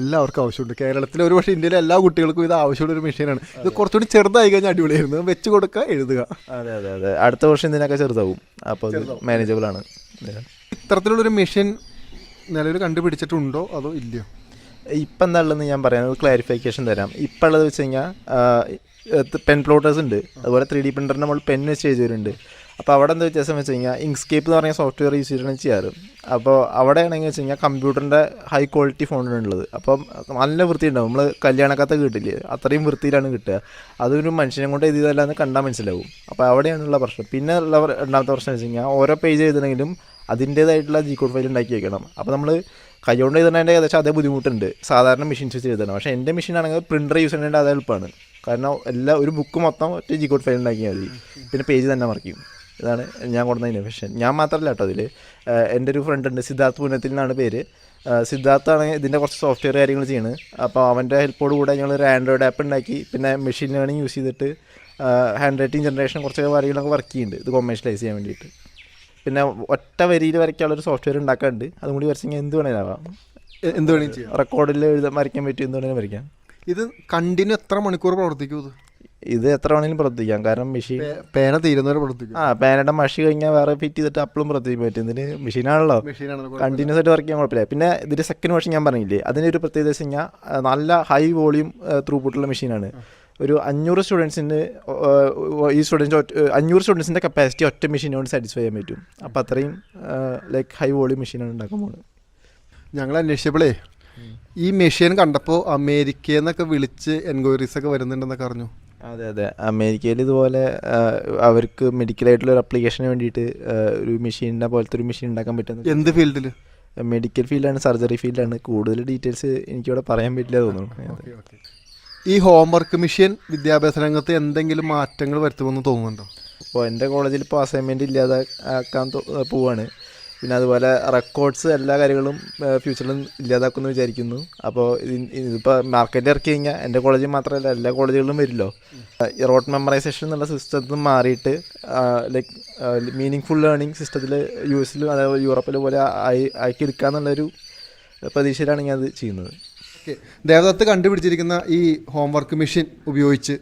എല്ലാവർക്കും ആവശ്യമുണ്ട്. കേരളത്തിലെ ഒരു പക്ഷേ ഇന്ത്യയിലെ എല്ലാ കുട്ടികൾക്കും ഇത് ആവശ്യമുള്ള ഒരു മെഷീനാണ്. ഇത് കുറച്ചുകൂടി ചെറുതായി കഴിഞ്ഞാൽ അടിപൊളിയായിരുന്നു. വെച്ച് കൊടുക്കുക എഴുതുക. അതെ അതെ അതെ. അടുത്ത വർഷം ഇതിനൊക്കെ ചെറുതാവും. അപ്പോൾ അത് മാനേജബിൾ ആണ്. ഇത്തരത്തിലുള്ളൊരു മെഷീൻ നിലവിൽ കണ്ടുപിടിച്ചിട്ടുണ്ടോ അതോ ഇല്ലയോ? ഇപ്പം എന്താണെന്ന് ഞാൻ പറയാം. ക്ലാരിഫിക്കേഷൻ തരാം. ഇപ്പം ഉള്ളത് വെച്ച് കഴിഞ്ഞാൽ പെൻ പ്ലോട്ടേഴ്സ് ഉണ്ട്. അതുപോലെ ത്രീ ഡി പ്രിന്ററിന് നമ്മൾ പെൻ വെച്ച് ചെയ്തവരുണ്ട് അപ്പോൾ അവിടെ എന്താ വ്യത്യാസം വെച്ച് കഴിഞ്ഞാൽ ഇങ്സ്കേപ്പ് എന്ന് പറഞ്ഞ സോഫ്റ്റ്വെയർ യൂസ് ചെയ്തിട്ടാണ് ചെയ്യാറ്. അപ്പോൾ അവിടെ ആണെങ്കിൽ വെച്ച് കഴിഞ്ഞാൽ കമ്പ്യൂട്ടറിന്റെ ഹൈ ക്വാളിറ്റി ഫോണാണ് ഉള്ളത്. അപ്പം നല്ല വൃത്തി ഉണ്ടാവും നമ്മൾ കല്യാണക്കത്ത് കിട്ടില്ലേ അത്രയും വൃത്തിയിലാണ് കിട്ടുക. അതൊരു മനുഷ്യനെ കൊണ്ട് എഴുതിയതല്ലാന്ന് കണ്ടാൽ മനസ്സിലാവും. അപ്പോൾ അവിടെയാണുള്ള പ്രശ്നം. പിന്നെ ഉള്ള രണ്ടാമത്തെ പ്രശ്നം വെച്ച് കഴിഞ്ഞാൽ ഓരോ പേജ് എഴുതണമെങ്കിലും അതിന്റേതായിട്ടുള്ള ജി കോഡ് ഫയൽ ഉണ്ടാക്കി വെക്കണം. അപ്പോൾ നമ്മൾ കൈകൊണ്ട് എഴുതണതിന്റെ ഏകദേശം അതേ ബുദ്ധിമുട്ടുണ്ട്. സാധാരണ മെഷീൻസ് വെച്ച് എഴുതണം പക്ഷേ എന്റെ മെഷീൻ ആണെങ്കിൽ പ്രിന്റർ യൂസ് ചെയ്യേണ്ടത് എളുപ്പമാണ്. കാരണം എല്ലാ ഒരു ബുക്ക് മൊത്തം ഒറ്റ ജി കോഡ് ഫയൽ ഉണ്ടാക്കിയാൽ മതി. പിന്നെ പേജ് തന്നെ മറിക്കും. ഇതാണ് ഞാൻ കൊടുത്ത ഇന്നോവേഷൻ ഞാൻ മാത്രമല്ല കേട്ടോ അതിൽ എന്റെ ഒരു ഫ്രണ്ട് ഉണ്ട് സിദ്ധാർത്ഥ് പുനത്തിൽ എന്നാണ് പേര്. സിദ്ധാർത്ഥാണ് സിദ്ധാർത്ഥ് ഇതിന്റെ കുറച്ച് സോഫ്റ്റ്വെയർ കാര്യങ്ങൾ ചെയ്യുന്നത് അപ്പോൾ അവന്റെ ഹെൽപ്പോട് കൂടെ ഞങ്ങൾ ഒരു ആൻഡ്രോയിഡ് ആപ്പ് ഉണ്ടാക്കി പിന്നെ മെഷീൻ ലേണിംഗ് യൂസ് ചെയ്തിട്ട് ഹാൻഡ് റൈറ്റിംഗ് ജനറേഷൻ കുറച്ച് കാര്യങ്ങളൊക്കെ വർക്ക് ചെയ്യുന്നുണ്ട് ഇത് കൊമേഴ്ഷ്യലൈസ് ചെയ്യാൻ വേണ്ടിയിട്ട്. പിന്നെ ഒറ്റ വരിയിൽ വരയ്ക്കാനുള്ളൊരു സോഫ്റ്റ്വെയർ ഉണ്ടാക്കാനുണ്ട് അതും കൂടി വരച്ചെങ്കിൽ എന്ത് വേണേലും ആവാം. എന്ത് വേണമെങ്കിലും ചെയ്യാം. റെക്കോർഡിൽ എഴുതാൻ വരയ്ക്കാൻ പറ്റും എന്ത് വേണേലും വരയ്ക്കാം. ഇത് കണ്ടിന്യൂ എത്ര മണിക്കൂർ പ്രവർത്തിക്കും ഇത്? ഇത് എത്ര വേണേലും പ്രവർത്തിക്കാം. കാരണം മെഷീൻ പേന തീരുന്നവരെ പ്രവർത്തിക്കും. ആ പേനയുടെ മഷി കഴിഞ്ഞാൽ വേറെ ഫിറ്റ് ചെയ്തിട്ട് അപ്പളും പ്രവർത്തിക്കാൻ പറ്റും. ഇതിന് മെഷീനാണല്ലോ മെഷീനാണ് കണ്ടിന്യൂസ് ആയിട്ട് വർക്ക് ചെയ്യാൻ കുഴപ്പമില്ല. പിന്നെ ഇതിന്റെ സെക്കൻഡ് മെഷീൻ ഞാൻ പറഞ്ഞില്ലേ? അതിനൊരു പ്രത്യേകത വെച്ച് കഴിഞ്ഞാൽ നല്ല ഹൈ വോളിയം ത്രൂപുട്ടുള്ള മെഷീനാണ് ഒരു അഞ്ഞൂറ് സ്റ്റുഡൻസിന് ഈ സ്റ്റുഡൻസ് അഞ്ഞൂറ് സ്റ്റുഡൻസിന്റെ കപ്പാസിറ്റി ഒറ്റ മെഷീൻ കൊണ്ട് സാറ്റിസ്ഫൈ ചെയ്യാൻ പറ്റും. അപ്പോൾ അത്രയും ലൈക്ക് ഹൈ വോളിയം മെഷീനാണ് ഉണ്ടാക്കാൻ പോകുന്നത് ഞങ്ങൾ അന്വേഷിച്ചപ്പോഴേ ഈ മെഷീൻ കണ്ടപ്പോൾ അമേരിക്കയിൽ നിന്നൊക്കെ വിളിച്ച് എൻക്വയറീസ് ഒക്കെ വരുന്നുണ്ടെന്നൊക്കെ അറിഞ്ഞു. അതെ അതെ. അമേരിക്കയിൽ ഇതുപോലെ അവർക്ക് മെഡിക്കൽ മെഡിക്കലായിട്ടുള്ള ഒരു അപ്ലിക്കേഷന് വേണ്ടിയിട്ട് ഒരു മെഷീനിനെ പോലത്തെ ഒരു മെഷീൻ ഉണ്ടാക്കാൻ പറ്റുന്നു എന്ത് ഫീൽഡിൽ മെഡിക്കൽ ഫീൽഡാണ് സർജറി ഫീൽഡാണ് കൂടുതൽ ഡീറ്റെയിൽസ് എനിക്കിവിടെ പറയാൻ പറ്റില്ല തോന്നുന്നു. ഈ ഹോംവർക്ക് മെഷീൻ വിദ്യാഭ്യാസ രംഗത്ത് എന്തെങ്കിലും മാറ്റങ്ങൾ വരുത്തുമെന്ന് തോന്നുന്നുണ്ടോ? അപ്പോൾ എന്റെ കോളേജിൽ ഇപ്പോൾ അസൈൻമെന്റ് ഇല്ലാതെ ആക്കാൻ പോവാണ്. പിന്നെ അതുപോലെ റെക്കോർഡ്സ് എല്ലാ കാര്യങ്ങളും ഫ്യൂച്ചറിലും ഇല്ലാതാക്കുമെന്ന് വിചാരിക്കുന്നു. അപ്പോൾ ഇതിപ്പോൾ മാർക്കറ്റിൽ ഇറക്കി കഴിഞ്ഞാൽ എന്റെ കോളേജിൽ മാത്രമല്ല എല്ലാ കോളേജുകളിലും വരില്ലോ. റോഡ് റോട്ട് മെമ്മറൈസേഷൻ എന്നുള്ള സിസ്റ്റത്തിൽ മാറിയിട്ട് ലൈക്ക് മീനിങ് ഫുൾ ലേണിംഗ് സിസ്റ്റത്തിൽ യു എസിലും അതേപോലെ യൂറോപ്പിലും പോലെ ആയി ആക്കി എടുക്കുക എന്നുള്ളൊരു പ്രതീക്ഷയിലാണ് ഞാൻ അത് ചെയ്യുന്നത്. ഓക്കെ. ദേവദത്ത് കണ്ടുപിടിച്ചിരിക്കുന്ന ഈ ഹോംവർക്ക് മെഷീൻ ഉപയോഗിച്ച്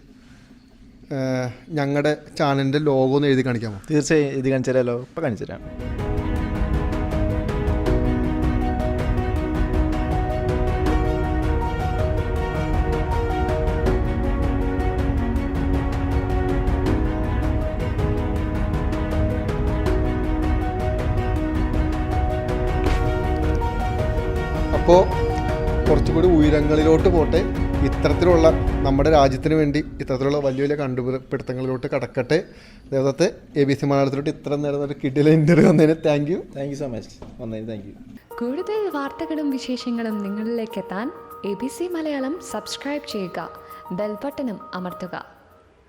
ഞങ്ങളുടെ ചാനലിന്റെ ലോഗോ ഒന്ന് എഴുതി കാണിക്കാമോ? തീർച്ചയായും എഴുതി കാണിച്ചാലോ തരാമല്ലോ ഇപ്പോൾ കാണിച്ചു തരാം. അപ്പോൾ കുറച്ചുകൂടി ഉയരങ്ങളിലോട്ട് പോട്ടെ. ഇത്തരത്തിലുള്ള നമ്മുടെ രാജ്യത്തിന് വേണ്ടി ഇത്തരത്തിലുള്ള വലിയ വലിയ കണ്ടുപിടുത്തങ്ങളിലോട്ട് കടക്കട്ടെ. ദേവത്തെ എ ബി സി മലയാളത്തിലോട്ട് ഇത്ര നേരം ഒരു കിഡിലെ ഇന്റർവ്യൂ വന്നതിന് thank you thank you so much വന്നതിന് താങ്ക് യു കൂടുതൽ വാർത്തകളും വിശേഷങ്ങളും നിങ്ങളിലേക്ക് എത്താൻ A B C Malayalam subscribe ചെയ്യുക. ബെൽബട്ടനും അമർത്തുക.